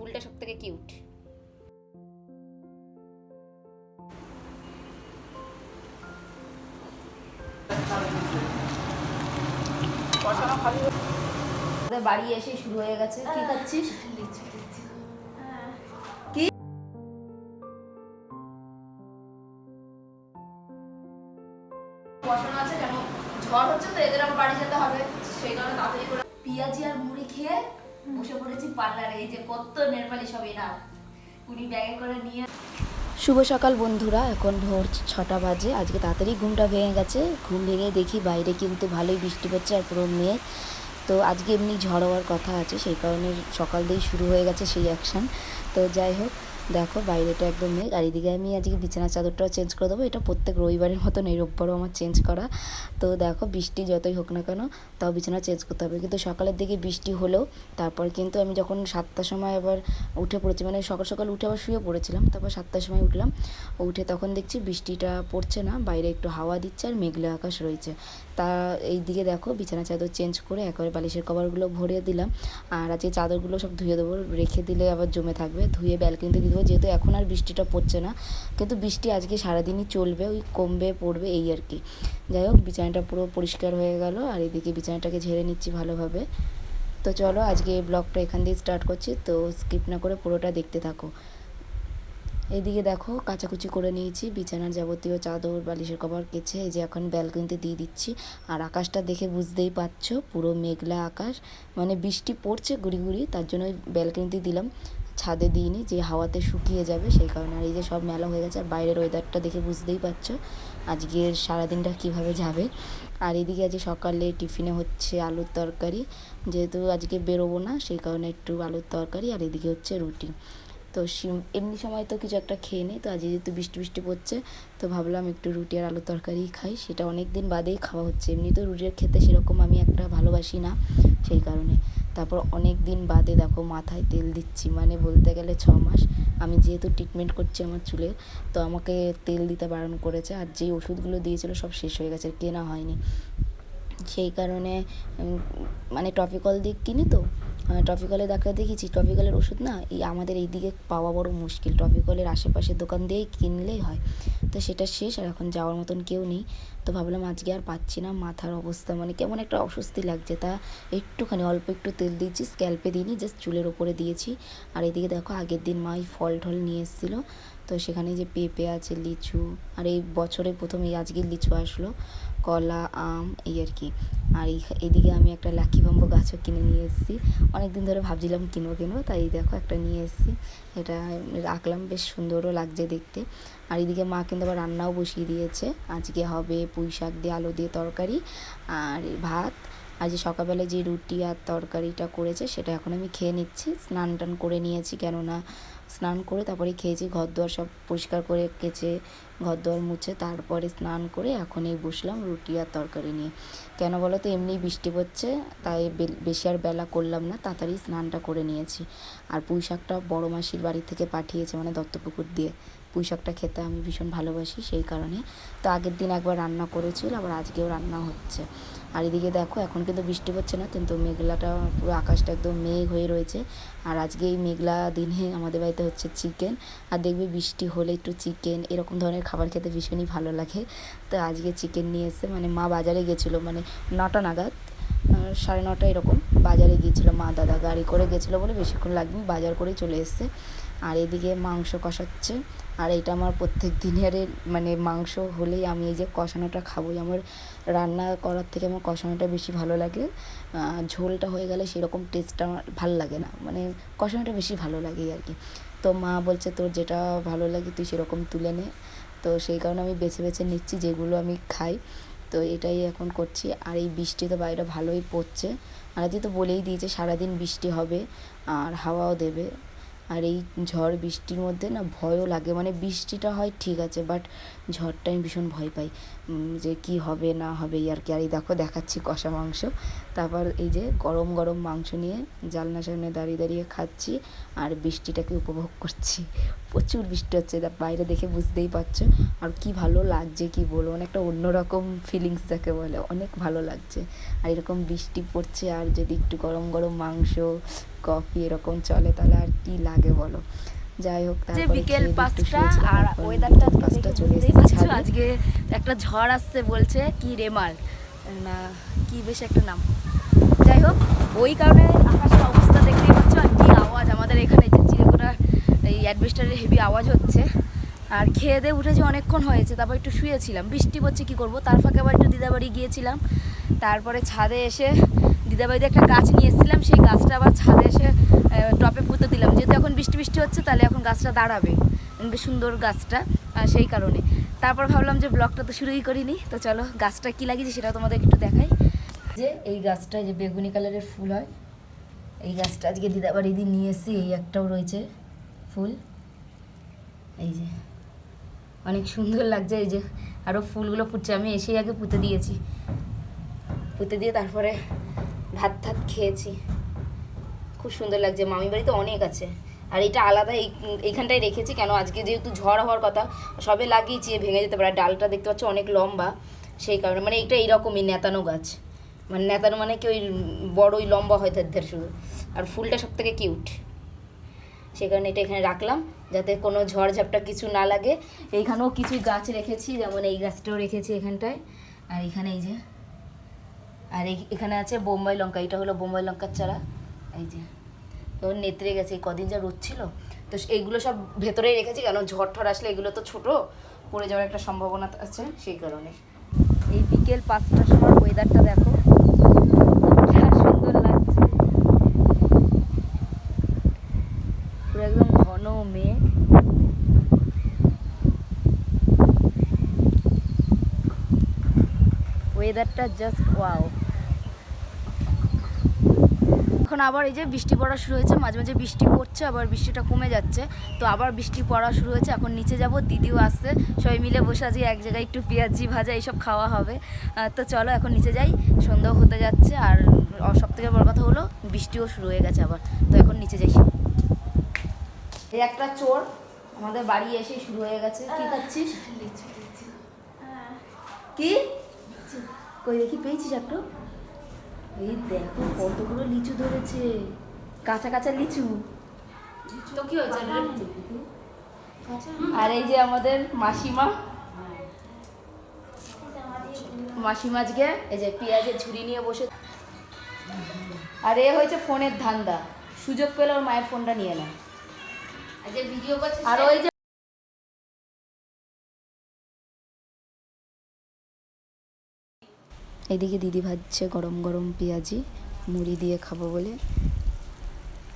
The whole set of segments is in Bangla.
ফুলটা সব থেকে কিউট বাড়ি এসে শুরু হয়ে গেছে। কি খাচ্ছিস? কি? বসানো আছে কেন? ঝড় হচ্ছে তো এদের আবার বাড়ি যেতে হবে। সেই কারণে তাড়াতাড়ি করে পিঁয়াজি আর মুড়ি খেয়ে বসে পড়েছি পার্লারে, এই যে কত সব উনি ব্যাগে করে নিয়ে শুভ সকাল বন্ধুরা, এখন ভোর ছটা বাজে। আজকে তাড়াতাড়ি ঘুমটা ভেঙে গেছে। ঘুম ভেঙে দেখি বাইরে কিন্তু ভালোই বৃষ্টি পড়ছে আর পুরো মেয়ে তো আজকে এমনি ঝড় হওয়ার কথা আছে, সেই কারণে সকাল দিয়েই শুরু হয়ে গেছে সেই অ্যাকশান তো যাই হোক দেখো, বাইরেটা একদম মেঘ। আর এদিকে আমি আজকে বিছানার চাদরটাও চেঞ্জ করে দেবো। এটা প্রত্যেক রবিবারের মতন এই রোববারও আমার চেঞ্জ করা। তো দেখো, বৃষ্টি যতই হোক না কেন, তাও বিছানা চেঞ্জ করতে হবে। কিন্তু সকালের দিকে বৃষ্টি হলেও, তারপর কিন্তু আমি যখন সাতটার সময় আবার উঠে পড়েছি মানে সকাল সকাল উঠে আবার শুয়ে পড়েছিলাম, তারপর সাতটার সময় উঠলাম। উঠে তখন দেখছি বৃষ্টিটা পড়ছে না, বাইরে একটু হাওয়া দিচ্ছে আর মেঘলা আকাশ রয়েছে। তা এই দিকে দেখো, বিছানা চাদর চেঞ্জ করে একেবারে বালিশের কভারগুলো ভরিয়ে দিলাম। আর আজকে চাদরগুলো সব ধুয়ে দেবো। রেখে দিলে আবার জমে থাকবে। ধুয়ে ব্যালকনিতে দিয়ে যেহেতু এখন আর বৃষ্টিটা পড়ছে না, কিন্তু বৃষ্টি আজকে সারাদিনই চলবে, ওই কমবে, পড়বে, এই আর কি। যাই হোক, বিছানাটা পুরো পরিষ্কার হয়ে গেল, আর এদিকে বিছানাটাকে ঝেড়ে নিচ্ছি ভালোভাবে। তো চলো, আজকে এই ব্লগটা এখান দিয়ে স্টার্ট করছি, তো স্কিপ না করে পুরোটা দেখতে থাকো। এইদিকে দেখো, কাচাকুচি করে নিয়েছি, বিছানার যাবতীয় চাদর, বালিশের কভার কেছে এই যে এখন ব্যালকনিতে দিয়ে দিচ্ছি। আর আকাশটা দেখে বুঝতেই পারছ, পুরো মেঘলা আকাশ। মানে বৃষ্টি পড়ছে গুড়ি গুড়ি, তার জন্য ওই ব্যালকনিতে দিলাম। ছাদে দিইনি, যে হাওয়াতে শুকিয়ে যাবে সেই কারণে। আর এই যে সব মেলা হয়ে গেছে, আর বাইরের ওয়েদারটা দেখে বুঝতেই পারছ আজকের সারাদিনটা কীভাবে যাবে। আর এদিকে আজকে সকালে টিফিনে হচ্ছে আলুর তরকারি, যেহেতু আজকে বেরোবো না, সেই কারণে একটু আলুর তরকারি, আর এদিকে হচ্ছে রুটি। তো এমনি সময় তো কিছু একটা খেয়ে নিই, তো আজকে যেহেতু বৃষ্টি বৃষ্টি পড়ছে, তো ভাবলাম একটু রুটি আর আলুর তরকারি খাই। সেটা অনেক দিন বাদেই খাওয়া হচ্ছে। এমনি তো রুটির খেতে সেরকম আমি একটা ভালোবাসি না, সেই কারণে। তারপর অনেক দিন বাদে দেখো মাথায় তেল দিচ্ছি মানে বলতে গেলে ছ মাস। আমি যেহেতু ট্রিটমেন্ট করছি আমার চুলের তো আমাকে তেল দিতে বারণ করেছে আর যেই ওষুধগুলো দিয়েছিলো সব শেষ হয়ে গেছে কেনা হয়নি। সেই কারণে মানে টপিকল দিক কিনি তো। টপিকলে ডাক্তার দেখিয়েছি। টপিকলের ওষুধ না, এই আমাদের এই দিকে পাওয়া বড় মুশকিল। টপিকলের আশেপাশের দোকান দিয়েই কিনলেই হয়। তো সেটা শেষ, আর এখন যাওয়ার মতন কেউ নেই। তো ভাবলাম আজকে আর পাচ্ছি না, মাথার অবস্থা মানে কেমন একটা অস্বস্তি লাগছে। তা একটুখানি অল্প একটু তেল দিয়েছি স্ক্যাল্পে দিইনি জাস্ট চুলের ওপরে দিয়েছি। আর এদিকে দেখো আগের দিন মা এই ফল টল নিয়ে এসেছিল। তো সেখানে যে পেঁপে আছে, লিচু, আর এই বছরে প্রথম এই আজকের লিচু আসলো, কলা, আম, এই আর কি। আর এদিকে আমি একটা লাকি বাম্বু গাছও কিনে নিয়ে এসেছি। অনেক দিন ধরে ভাবছিলাম কিনবো কিনবো, তাই দেখো একটা নিয়ে এসেছি। এটা রাখলাম, বেশ সুন্দরও লাগছে দেখতে। আর এদিকে মা কিন্তু আবার রান্নাও বসিয়ে দিয়েছে। আজকে হবে পুঁই শাক দিয়ে আলু দিয়ে তরকারি, আর ভাত আর যে সকালবেলায় যে রুটি আর তরকারিটা করেছে, সেটা এখন আমি খেয়ে নিচ্ছি। স্নান টান করে নিয়েছি কেননা স্নান করে তারপরে খেয়েছি ঘর দুয়ার সব পরিষ্কার করে কেচে ঘর দুয়ার মুছে তারপরে স্নান করে এখন এই বসলাম রুটি আর তরকারি নিয়ে। কেন বলো তো, এমনি বৃষ্টি পড়ছে, তাই বেশি আর বেলা করলাম না, তাড়াতাড়ি স্নানটা করে নিয়েছি। আর পুঁই শাকটা বড় মাসির বাড়ি থেকে পাঠিয়েছে মানে দত্তপুকুর দিয়ে। পুঁই শাকটা খেতে আমি ভীষণ ভালোবাসি, সেই কারণে। তো আগের দিন একবার রান্না করেছিল, আবার আজকেও রান্না হচ্ছে। আর এদিকে দেখো, এখন কিন্তু বৃষ্টি পড়ছে না, কিন্তু মেঘলাটা পুরো আকাশটা একদম মেঘ হয়ে রয়েছে। আর আজকে এই মেঘলা দিনে আমাদের বাড়িতে হচ্ছে চিকেন। আর দেখবে বৃষ্টি হলে একটু চিকেন, এরকম ধরনের খাবার খেতে ভীষণই ভালো লাগে। তো আজকে চিকেন নিয়ে এসে মানে মা বাজারে গেছিল মানে নটা নাগাদ সাড়ে নটা এরকম বাজারে গিয়েছিল মা দাদা। গাড়ি করে গেছিল বলে বেশিক্ষণ লাগবে বাজার করেই চলে এসছে। আর এদিকে মাংস কষাচ্ছে। আর এটা আমার প্রত্যেক দিনের মানে মাংস হলেই আমি এই যে কষানোটা খাবোই। আমার রান্না করার থেকে আমার কষানোটা বেশি ভালো লাগে। ঝোলটা হয়ে গেলে সেরকম টেস্টটা আমার ভালো লাগে না। মানে কষানোটা বেশি ভালো লাগে আর কি। তো মা বলছে, তোর যেটা ভালো লাগে তুই সেরকম তুলে নে। তো সেই কারণে আমি বেছে বেছে নিচ্ছি, যেগুলো আমি খাই। তো এটাই এখন করছি। আর এই বৃষ্টি তো বাইরে ভালোই পড়ছে। আর তো বলেই দিয়েছে, সারাদিন বৃষ্টি হবে, আর হাওয়াও দেবে। আর এই ঝড় বৃষ্টির মধ্যে না ভয়ও লাগে। মানে বৃষ্টিটা হয় ঠিক আছে বাট ঝড়টা আমি ভীষণ ভয় পাই। যে কি হবে, না হবে আর কি। আর এই দেখো, দেখাচ্ছি কষা মাংস। তারপর এই যে গরম গরম মাংস নিয়ে জানলার সামনে দাঁড়িয়ে দাঁড়িয়ে খাচ্ছি আর বৃষ্টিটাকে উপভোগ করছি। প্রচুর বৃষ্টি হচ্ছে বাইরে দেখে বুঝতেই পারছ। আর কি ভালো লাগছে কি বলব? মানে একটা অন্যরকম ফিলিংস যাকে বলে, অনেক ভালো লাগছে। আর এরকম বৃষ্টি পড়ছে, আর যদি একটু গরম গরম মাংস কফি এরকম চলে তাহলে আর কি লাগে বলো? যাই হোক যে তারপরে বিকেল পাঁচটা আর ওয়েদারটা পাঁচটা চলে এসেছি। আজকে একটা ঝড় আসছে বলছে কি রেমাল না কি বেশ একটা নাম। যাই হোক ওই কারণে আকাশের অবস্থা দেখতেই পাচ্ছ আর কি আওয়াজ। আমাদের এখানে যে চিলেকোটা এই অ্যাডভেস্টারের হেভি আওয়াজ হচ্ছে। আর খেয়ে দিয়ে উঠেছি অনেকক্ষণ হয়েছে তারপর একটু শুয়েছিলাম। বৃষ্টি পড়ছে কি করব? তার ফাঁকে আবার একটু দিদাবাড়ি গিয়েছিলাম। তারপরে ছাদে এসে দিদাবাড়িতে একটা গাছ নিয়ে এসেছিলাম, সেই গাছটা আবার ছাদে এসে টপে পুঁতে দিলাম। যেহেতু এখন বৃষ্টি বৃষ্টি হচ্ছে, তাহলে এখন গাছটা দাঁড়াবে। বেশ সুন্দর গাছটা সেই কারণে। তারপর ভাবলাম যে ব্লগটা তো শুরুই করিনি, তো চলো গাছটা কি লাগিয়েছি সেটা তোমাদের একটু দেখাই। যে এই গাছটা যে বেগুনি কালারের ফুল হয়, এই গাছটা আজকে দিদাবাড়ি দিয়ে নিয়ে এসেছি, এই একটাও রয়েছে ফুল। এই যে, অনেক সুন্দর লাগছে, এই যে আরও ফুলগুলো ফুটছে, আমি এসেই আগে পুঁতে দিয়েছি। পুঁতে দিয়ে তারপরে ভাত ভাত খেয়েছি। খুব সুন্দর লাগছে। মামি বাড়িতে অনেক আছে। আর এটা আলাদা এই, এইখানটায় রেখেছি কেন? আজকে যেহেতু ঝড় হওয়ার কথা, সবে লাগিয়েছি ভেঙে যেতে পারে। ডালটা দেখতে পাচ্ছ অনেক লম্বা। সেই কারণে মানে এটা এইরকমই নেতানো গাছ। মানে নেতানো মানে কি ওই বড়ই লম্বা হয় তাদের শুধু। আর ফুলটা সব থেকে কিউট। সেই কারণে এটা এখানে রাখলাম, যাতে কোনো ঝড় ঝাপটা কিছু না লাগে। এইখানেও কিছু গাছ রেখেছি, যেমন এই গাছটাও রেখেছি এখানটায়। আর এখানে এই যে আর এখানে আছে বোম্বাই লঙ্কা, এটা হলো বোম্বাই লঙ্কার চারা। এই যে, তো নেত্রে গেছে, এই কদিন যা রোদ ছিল, তো এইগুলো সব ভেতরেই রেখেছি কেন ঝড় ঠড় আসলে এগুলো তো ছোট, পড়ে যাওয়ার একটা সম্ভাবনা আছে সেই কারণে। এই বিকেল পাঁচটার সময় ওয়েদারটা দেখো সুন্দর লাগছে। ঘন ওয়েদারটা জাস্ট ওয়াও এখন আবার এই যে বৃষ্টি পড়া শুরু হয়েছে মাঝে মাঝে বৃষ্টি পড়ছে আবার বৃষ্টিটা কমে যাচ্ছে। তো আবার বৃষ্টি পড়া শুরু হয়েছে এখন নিচে যাব দিদিও আসছে সবাই মিলে বসে আছি এক জায়গায় একটু পেঁয়াজি ভাজা এইসব খাওয়া হবে। তো চলো এখন নিচে যাই সন্ধ্যাও হতে যাচ্ছে আর সব থেকে বড় কথা হলো বৃষ্টিও শুরু হয়ে গেছে আবার। তো এখন নিচে যাই। এই একটা চোর আমাদের বাড়ি এসে শুরু হয়ে গেছে। কি খাচ্ছিস? কি? কই দেখি পেয়েছিস একটু? এই দেখো কতগুলো লিচু ধরেছে। কাঁচা কাঁচা লিচু। তো কি হয়েছে? আর এই যে আমাদের মাসিমা। মাসিমা আজকে এই যে পেঁয়াজের ঝুড়ি নিয়ে বসে আর এ হয়েছে ফোনের ধান্দা। সুযোগ পেলে ওর মায়ের ফোনটা নিয়ে নেয় আর ওই যে এদিকে দিদি ভাজছে গরম গরম পেঁয়াজি, মুড়ি দিয়ে খাব বলে।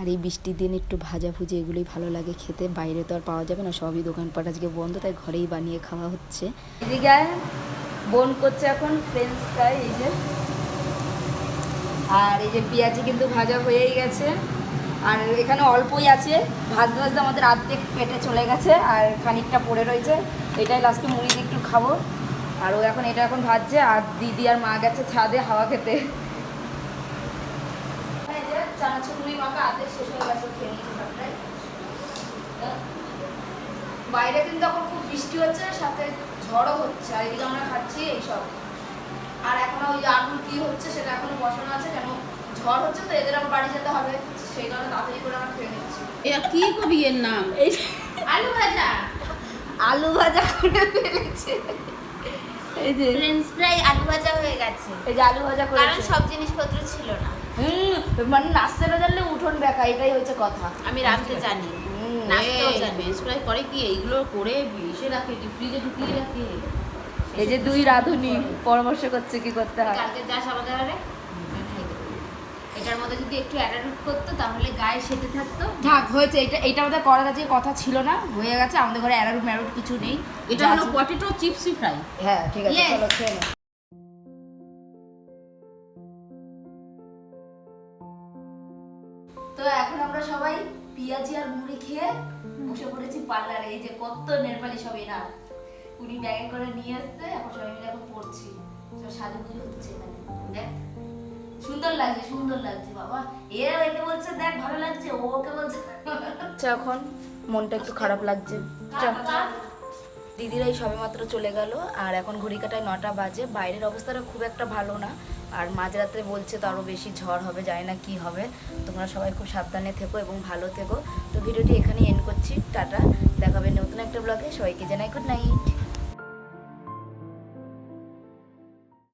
আর এই বৃষ্টির দিন একটু ভাজা ভুজি এগুলোই ভালো লাগে খেতে। বাইরে তো আর পাওয়া যাবে না, সবই দোকানপাট আজকে বন্ধ, তাই ঘরেই বানিয়ে খাওয়া হচ্ছে। এদিকে বোন করছে এখন ফ্রেঞ্চ ফ্রাই এই যে। আর এই যে পেঁয়াজি কিন্তু ভাজা হয়েই গেছে। আর এখানে অল্পই আছে, ভাজতে ভাজতে আমাদের আর্ধেক পেটে চলে গেছে, আর খানিকটা পড়ে রয়েছে। এটাই লাস্টে মুড়ি দিয়ে একটু খাব। আর ও এখন এটা এখন ভাজছে আর দিদি আর মা গেছে ছাদে হাওয়া খেতে। বাইরে কিন্তু এখন খুব বৃষ্টি হচ্ছে সাথে ঝড়ও হচ্ছে আর এদিকে আমরা খাচ্ছি এইসব আর এখনও ওই আলুর কি হচ্ছে সেটা এখনও বসানো আছে কেন ঝড় হচ্ছে তো এদের আবার বাড়ি যেতে হবে সেই কারণে তাড়াতাড়ি করে আমরা খেয়ে নিচ্ছি। এটা কি কবি এর নাম? আলু ভাজা। আলু ভাজা করে ফেলেছে। এই যে ফ্রেঞ্চ ফ্রাই আলু ভাজা হয়ে গেছে। এই যে আলু ভাজা কারণ সব জিনিসপত্র ছিল না। হুম মানে নাচতে না জানলে উঠোন বেকা এটাই হচ্ছে কথা। আমি রাখতে জানি। বেশ প্রায় করে কি? এইগুলো করে এসে রাখে ফ্রিজে ঢুকিয়ে রাখে। এই যে দুই রাঁধুনি পরামর্শ করছে কি করতে হয়। কালকে যাস আমাদের। এটার মধ্যে যদি একটু অ্যাটারুট করতো তাহলে গায়ে সেটে থাকতো। থাক হয়েছে এটা এটা আমাদের করার কাছে কথা ছিল না হয়ে গেছে আমাদের ঘরে অ্যারারুট ম্যারুট কিছু নেই। এটা হলো পটেটো চিপসি ফ্রাই হ্যাঁ ঠিক আছে চলো খেয়ে নাও। তো এখন আমরা সবাই পেঁয়াজি আর মুড়ি খেয়ে বসে পড়েছি পার্লারে। এই যে কত নেরপালি সব এনার। উনি ব্যাগে করে নিয়ে আসছে এখন সবাই মিলে এখন পড়ছি। সব সাজুগুজু হচ্ছে এখানে। দেখ। সুন্দর লাগছে সুন্দর লাগছে বাবা। এ একে বলছে দেখ ভালো লাগছে। ও ওকে বলছে আচ্ছা এখন মনটা একটু খারাপ লাগছে। দিদিরা এই সবে মাত্র চলে গেল আর এখন ঘড়ি কাটায় নটা বাজে। বাইরের অবস্থাটা খুব একটা ভালো না আর মাঝরাত্রে বলছে তো আরও বেশি ঝড় হবে জানি না কি হবে। তোমরা সবাই খুব সাবধানে থেকো এবং ভালো থেকো। তো ভিডিওটি এখানেই এন্ড করছি। টাটা। দেখাবে নতুন একটা ব্লগে সবাইকে জানাই গুড নাইট